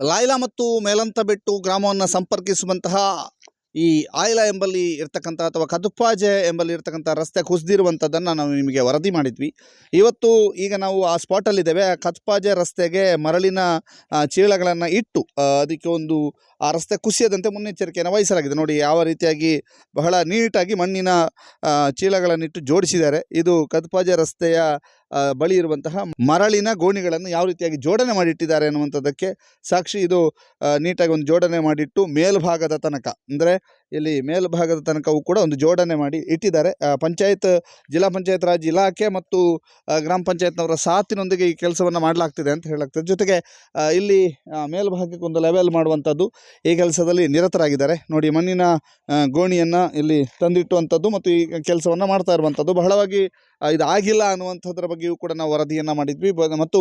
ಲಾಯ್ಲಾ ಮತ್ತು ಮೇಲಂತ ಬೆಟ್ಟು ಗ್ರಾಮವನ್ನು ಸಂಪರ್ಕಿಸುವಂತಹ ಈ ಆಯ್ಲಾ ಎಂಬಲ್ಲಿ ಇರ್ತಕ್ಕಂಥ ಅಥವಾ ಕದುಪಾಜೆ ಎಂಬಲ್ಲಿ ಇರ್ತಕ್ಕಂಥ ರಸ್ತೆ ಕುಸಿದಿರುವಂಥದ್ದನ್ನು ನಾವು ನಿಮಗೆ ವರದಿ ಮಾಡಿದ್ವಿ. ಇವತ್ತು ಈಗ ನಾವು ಆ ಸ್ಪಾಟಲ್ಲಿದ್ದೇವೆ. ಆ ಕತ್ಪಾಜೆ ರಸ್ತೆಗೆ ಮರಳಿನ ಚೀಲಗಳನ್ನು ಇಟ್ಟು ಅದಕ್ಕೆ ಒಂದು, ಆ ರಸ್ತೆ ಕುಸಿಯದಂತೆ ಮುನ್ನೆಚ್ಚರಿಕೆಯನ್ನು ವಹಿಸಲಾಗಿದೆ. ನೋಡಿ, ಯಾವ ರೀತಿಯಾಗಿ ಬಹಳ ನೀಟಾಗಿ ಮಣ್ಣಿನ ಚೀಲಗಳನ್ನಿಟ್ಟು ಜೋಡಿಸಿದ್ದಾರೆ. ಇದು ಕದ್ಪಾಜೆ ರಸ್ತೆಯ ಬಳಿ ಇರುವಂತಹ ಮರಳಿನ ಗೋಣಿಗಳನ್ನು ಯಾವ ರೀತಿಯಾಗಿ ಜೋಡಣೆ ಮಾಡಿಟ್ಟಿದ್ದಾರೆ ಅನ್ನುವಂಥದ್ದಕ್ಕೆ ಸಾಕ್ಷಿ ಇದು ನೀಟಾಗಿ ಒಂದು ಜೋಡಣೆ ಮಾಡಿಟ್ಟು ಮೇಲ್ಭಾಗದ ತನಕ, ಅಂದರೆ ಇಲ್ಲಿ ಮೇಲ್ಭಾಗದ ತನಕವೂ ಕೂಡ ಒಂದು ಜೋಡಣೆ ಮಾಡಿ ಇಟ್ಟಿದ್ದಾರೆ. ಪಂಚಾಯತ್, ಜಿಲ್ಲಾ ಪಂಚಾಯತ್ ರಾಜ್ ಇಲಾಖೆ ಮತ್ತು ಗ್ರಾಮ ಪಂಚಾಯತ್ನವರ ಸಾತಿನೊಂದಿಗೆ ಈ ಕೆಲಸವನ್ನು ಮಾಡಲಾಗ್ತಿದೆ ಅಂತ ಹೇಳಲಾಗ್ತದೆ. ಜೊತೆಗೆ ಇಲ್ಲಿ ಮೇಲ್ಭಾಗಕ್ಕೆ ಒಂದು ಲೆವೆಲ್ ಮಾಡುವಂಥದ್ದು ಈ ಕೆಲಸದಲ್ಲಿ ನಿರತರಾಗಿದ್ದಾರೆ. ನೋಡಿ, ಮಣ್ಣಿನ ಗೋಣಿಯನ್ನು ಇಲ್ಲಿ ತಂದಿಟ್ಟುವಂಥದ್ದು ಮತ್ತು ಈ ಕೆಲಸವನ್ನು ಮಾಡ್ತಾ ಇರುವಂಥದ್ದು. ಬಹಳವಾಗಿ ಇದಾಗಿಲ್ಲ ಅನ್ನುವಂಥದ್ರ ಬಗ್ಗೆಯೂ ಕೂಡ ನಾವು ವರದಿಯನ್ನು ಮಾಡಿದ್ವಿ. ಮತ್ತು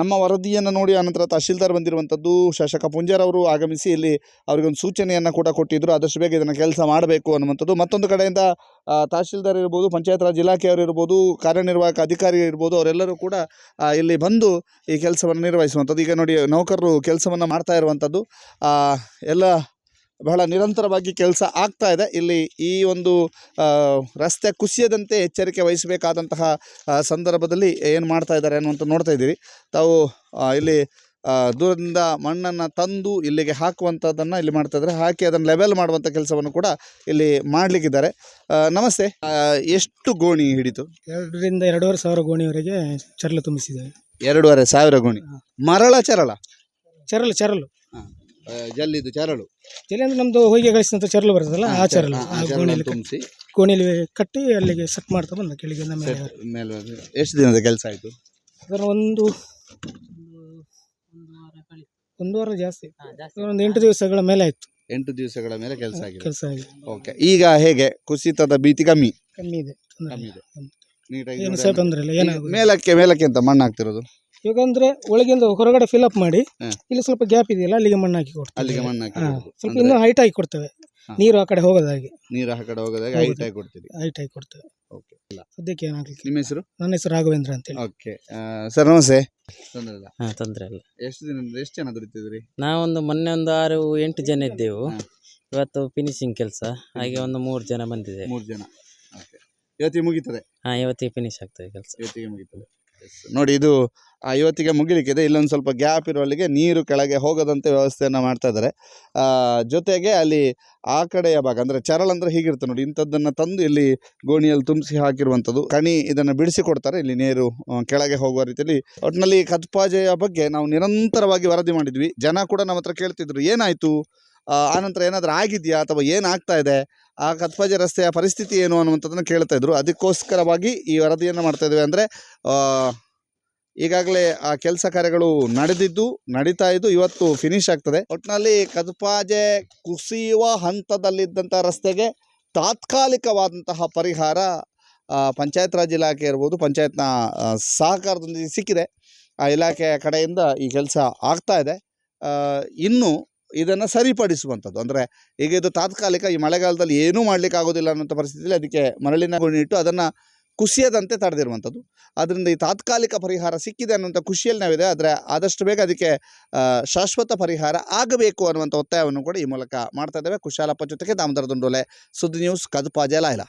ನಮ್ಮ ವರದಿಯನ್ನು ನೋಡಿ ಆನಂತರ ತಹಶೀಲ್ದಾರ್ ಬಂದಿರುವಂಥದ್ದು ಶಾಸಕ ಪುಂಜಾರ್ ಅವರು ಆಗಮಿಸಿ ಇಲ್ಲಿ ಅವರಿಗೊಂದು ಸೂಚನೆಯನ್ನು ಕೂಡ ಕೊಟ್ಟಿದ್ದರು ಆದಷ್ಟು ಬೇಗ ಇದನ್ನು ಕೆಲಸ ಮಾಡಬೇಕು ಅನ್ನುವಂಥದ್ದು. ಮತ್ತೊಂದು ಕಡೆಯಿಂದ ತಹಶೀಲ್ದಾರ್ ಇರ್ಬೋದು ಪಂಚಾಯತ್ ರಾಜ್ ಇಲಾಖೆಯವರು ಇರ್ಬೋದು, ಕಾರ್ಯನಿರ್ವಾಹಕ ಅಧಿಕಾರಿ ಇರ್ಬೋದು, ಅವರೆಲ್ಲರೂ ಕೂಡ ಇಲ್ಲಿ ಬಂದು ಈ ಕೆಲಸವನ್ನು ನಿರ್ವಹಿಸುವಂಥದ್ದು. ಈಗ ನೋಡಿ ನೌಕರರು ಕೆಲಸವನ್ನು ಮಾಡ್ತಾ ಇರುವಂಥದ್ದು. ಎಲ್ಲ ಬಹಳ ನಿರಂತರವಾಗಿ ಕೆಲಸ ಆಗ್ತಾ ಇದೆ. ಇಲ್ಲಿ ಈ ಒಂದು ರಸ್ತೆ ಕುಸಿಯದಂತೆ ಎಚ್ಚರಿಕೆ ವಹಿಸಬೇಕಾದಂತಹ ಸಂದರ್ಭದಲ್ಲಿ ಏನು ಮಾಡ್ತಾ ಇದ್ದಾರೆ ಅನ್ನುವಂಥ ನೋಡ್ತಾ ಇದ್ದೀರಿ. ತಾವು ಇಲ್ಲಿ ದೂರದಿಂದ ಮಣ್ಣನ್ನು ತಂದು ಇಲ್ಲಿಗೆ ಹಾಕುವಂಥದ್ದನ್ನು ಇಲ್ಲಿ ಮಾಡ್ತಾ ಇದ್ದಾರೆ. ಹಾಕಿ ಅದನ್ನು ಲೆವೆಲ್ ಮಾಡುವಂಥ ಕೆಲಸವನ್ನು ಕೂಡ ಇಲ್ಲಿ ಮಾಡಲಿಕ್ಕಿದ್ದಾರೆ. ನಮಸ್ತೆ. ಎಷ್ಟು ಗೋಣಿ ಹಿಡಿತು ಎರಡರಿಂದ ಎರಡೂವರೆ ಸಾವಿರ ಗೋಣಿವರೆಗೆ ಚರಲು ತುಂಬಿಸಿದ್ದಾರೆ ಎರಡೂವರೆ ಸಾವಿರ ಗೋಣಿ. ಮರಳ ಚರಳ? ಚರಲು ಚರಲು ಜಲ್ಲಿದು ಚರಳು. ಜಲ್ಲಿ ಅಂದ್ರೆ ನಮ್ದು ಹೊಯ್ಗೆ ಗಳಿಸಿದಂಥ ಚರಳು ಬರ್ತದಲ್ಲ ಆ ಚರಲು ಆ ಗೋಣಿಯಲ್ಲಿ ತುಂಬಿಸಿ. ಗೋಣಿಯಲ್ಲಿ ಕಟ್ಟಿ ಅಲ್ಲಿಗೆ ಸೆಟ್ ಮಾಡ್ತಾ ಬಂದ ಕೆಳಗಿಂದ ಮೇಲೆ ಮೇಲೆ ಎಷ್ಟು ದಿನದ ಕೆಲಸ ಆಯಿತು? ಅದರ ಒಂದು ಒಂದು ವಾರ ಜಾಸ್ತಿ. ಒಂದು ಎಂಟು ದಿವಸಗಳ ಮೇಲೆ ಆಯ್ತು. ಎಂಟು ದಿವಸಗಳ ಮೇಲೆ ಕೆಲಸ ಆಗಿದೆ. ಕೆಲಸ ಆಗಿ ಓಕೆ ಈಗ ಹೇಗೆ? ಕುಸಿತದ ಭೀತಿ ಕಮ್ಮಿ? ಕಮ್ಮಿ ಇದೆ. ತೊಂದ್ರೆ ಕಮ್ಮಿ ಇಲ್ಲ. ಇದೆ. ನೀಟಾಗಿ ಏನು ಸಹ ತೊಂದರೆ ಇಲ್ಲ ಮಾಡಿ. ಮೇಲಕ್ಕೆ ಮೇಲಕ್ಕೆ ಅಂತ ಮಣ್ಣು ಹಾಕ್ತಿರೋದು ಇವಾಗ ಅಂದ್ರೆ ಒಳಗಿಂದ ಹೊರಗಡೆ ಫಿಲ್ ಅಪ್ ಮಾಡಿ ಇಲ್ಲಿ ಸ್ವಲ್ಪ ಗ್ಯಾಪ್ ಇದೆಯಲ್ಲ ಅಲ್ಲಿಗೆ ಮಣ್ಣು ಹಾಕಿ ಕೊಡ್ತೇವೆ. ಅಲ್ಲಿಗೆ ಮಣ್ಣು ಹಾಕಿ ಹಾ, ಕೊಡೋದು. ಸ್ವಲ್ಪ ಇನ್ನೂ ಹೈಟ್ ಆಗಿ ಕೊಡ್ತೇವೆ. ನೀರು ಆ ಕಡೆ ಹೋಗೋದಾಗಿ ನೀರು ಆ ಕಡೆ ಹೋಗೋದಾಗಿ ಹೌದು. ಹೈಟ್ ಆಗಿ ಕೊಡ್ತೀವಿ ಹೈಟ್ ಆಗಿ ಕೊಡ್ತೇವೆ. ಓಕೆ ಇಲ್ಲ ಸದ್ಯಕ್ಕೆ ಏನಾಗ್ಲಿಕ್ಕೆ ನಿಮ್ಮ ಹೆಸರು? ನನ್ನ ಹೆಸರು ರಾಘವೇಂದ್ರ ಅಂತೇಳಿ. ಓಕೆ ಸರ್ ನಮಸ್ತೆ. ತೊಂದ್ರೆ ಇಲ್ಲ. ಹಾಂ ತೊಂದರೆ ಇಲ್ಲ. ಎಷ್ಟು ದಿನ ಎಷ್ಟು ಜನ ದುಡಿತಿದ್ರಿ ನಾವೊಂದು ಮೊನ್ನೆ ಒಂದು ಆರು ಎಂಟು ಜನ ಇದ್ದೆವು. ಹಾ. ಇವತ್ತು ಫಿನಿಶಿಂಗ್ ಕೆಲಸ. ಹಾಗೆ ಒಂದು ಮೂರು ಜನ ಬಂದಿದೆ ಮೂರು ಜನ. ಓಕೆ ಇವತ್ತಿಗೆ ಮುಗೀತದೆ? ಹಾ ಇವತ್ತಿಗೆ ಫಿನಿಶ್ ಆಗ್ತದೆ ಕೆಲಸ. ಇವತ್ತಿಗೆ ಮುಗೀತದೆ. ನೋಡಿ, ಇದು ಇವತ್ತಿಗೆ ಮುಗಿಲಿಕ್ಕಿದೆ. ಇಲ್ಲೊಂದು ಸ್ವಲ್ಪ ಗ್ಯಾಪ್ ಇರೋಲ್ಲಿಗೆ ನೀರು ಕೆಳಗೆ ಹೋಗದಂತೆ ವ್ಯವಸ್ಥೆಯನ್ನು ಮಾಡ್ತಾ ಇದ್ದಾರೆ ಜೊತೆಗೆ ಅಲ್ಲಿ ಆ ಕಡೆಯ ಭಾಗ, ಅಂದರೆ ಚರಳ ಅಂದರೆ ಹೀಗಿರುತ್ತೆ ನೋಡಿ. ಇಂಥದ್ದನ್ನು ತಂದು ಇಲ್ಲಿ ಗೋಣಿಯಲ್ಲಿ ತುಂಬಿಸಿ ಹಾಕಿರುವಂಥದ್ದು. ಕಣಿ ಇದನ್ನು ಬಿಡಿಸಿ ಕೊಡ್ತಾರೆ ಇಲ್ಲಿ ನೀರು ಕೆಳಗೆ ಹೋಗುವ ರೀತಿಯಲ್ಲಿ. ಒಟ್ಟಿನಲ್ಲಿ ಕತ್ಪಾಜೆಯ ಬಗ್ಗೆ ನಾವು ನಿರಂತರವಾಗಿ ವರದಿ ಮಾಡಿದ್ವಿ. ಜನ ಕೂಡ ನಮ್ಮ ಹತ್ರ ಕೇಳ್ತಿದ್ರು, ಏನಾಯಿತು? ಆನಂತರ ಏನಾದರೂ ಆಗಿದೆಯಾ ಅಥವಾ ಏನಾಗ್ತಾ ಇದೆ? ಆ ಕತ್ಪಾಜೆ ರಸ್ತೆಯ ಪರಿಸ್ಥಿತಿ ಏನು ಅನ್ನುವಂಥದ್ದನ್ನು ಕೇಳ್ತಾ ಇದ್ರು. ಅದಕ್ಕೋಸ್ಕರವಾಗಿ ಈ ವರದಿಯನ್ನು ಮಾಡ್ತಾ ಇದ್ದೇವೆ ಅಂದರೆ ಈಗಾಗಲೇ ಆ ಕೆಲಸ ಕಾರ್ಯಗಳು ನಡೆದಿದ್ದು, ನಡೀತಾ ಇದ್ದು ಇವತ್ತು ಫಿನಿಶ್ ಆಗ್ತದೆ. ಒಟ್ಟಿನಲ್ಲಿ ಕದ್ಪಾಜೆ ಕುಸಿಯುವ ಹಂತದಲ್ಲಿದ್ದಂಥ ರಸ್ತೆಗೆ ತಾತ್ಕಾಲಿಕವಾದಂತಹ ಪರಿಹಾರ ಪಂಚಾಯತ್ ರಾಜ್ ಇಲಾಖೆ ಇರ್ಬೋದು, ಪಂಚಾಯತ್ನ ಸಹಕಾರದೊಂದಿಗೆ ಸಿಕ್ಕಿದೆ. ಆ ಇಲಾಖೆಯ ಕಡೆಯಿಂದ ಈ ಕೆಲಸ ಆಗ್ತಾ ಇದೆ. ಇನ್ನು ಇದನ್ನು ಸರಿಪಡಿಸುವಂಥದ್ದು. ಅಂದರೆ ಈಗ ಇದು ತಾತ್ಕಾಲಿಕ ಈ ಮಳೆಗಾಲದಲ್ಲಿ ಏನೂ ಮಾಡಲಿಕ್ಕೆ ಆಗೋದಿಲ್ಲ ಅನ್ನೋಂಥ ಪರಿಸ್ಥಿತಿಯಲ್ಲಿ ಅದಕ್ಕೆ ಮರಳಿನ ಗುಣಿಟ್ಟು ಅದನ್ನು ಕುಸಿಯದಂತೆ ತಡೆದಿರುವಂಥದ್ದು. ಅದರಿಂದ ಈ ತಾತ್ಕಾಲಿಕ ಪರಿಹಾರ ಸಿಕ್ಕಿದೆ ಅನ್ನುವಂಥ ಖುಷಿಯಲ್ಲಿ ನಾವಿದೆ. ಆದರೆ ಆದಷ್ಟು ಬೇಗ ಅದಕ್ಕೆ ಶಾಶ್ವತ ಪರಿಹಾರ ಆಗಬೇಕು ಅನ್ನುವಂಥ ಒತ್ತಾಯವನ್ನು ಕೂಡ ಈ ಮೂಲಕ ಮಾಡ್ತಾ ಇದ್ದೇವೆ. ಕುಶಾಲಪ್ಪ ಜೊತೆಗೆ ದಾಮೋದರ ದುಂಡೋಲೆ, ಸುದ್ದಿ ನ್ಯೂಸ್ ಲಾಯ್ಲಾ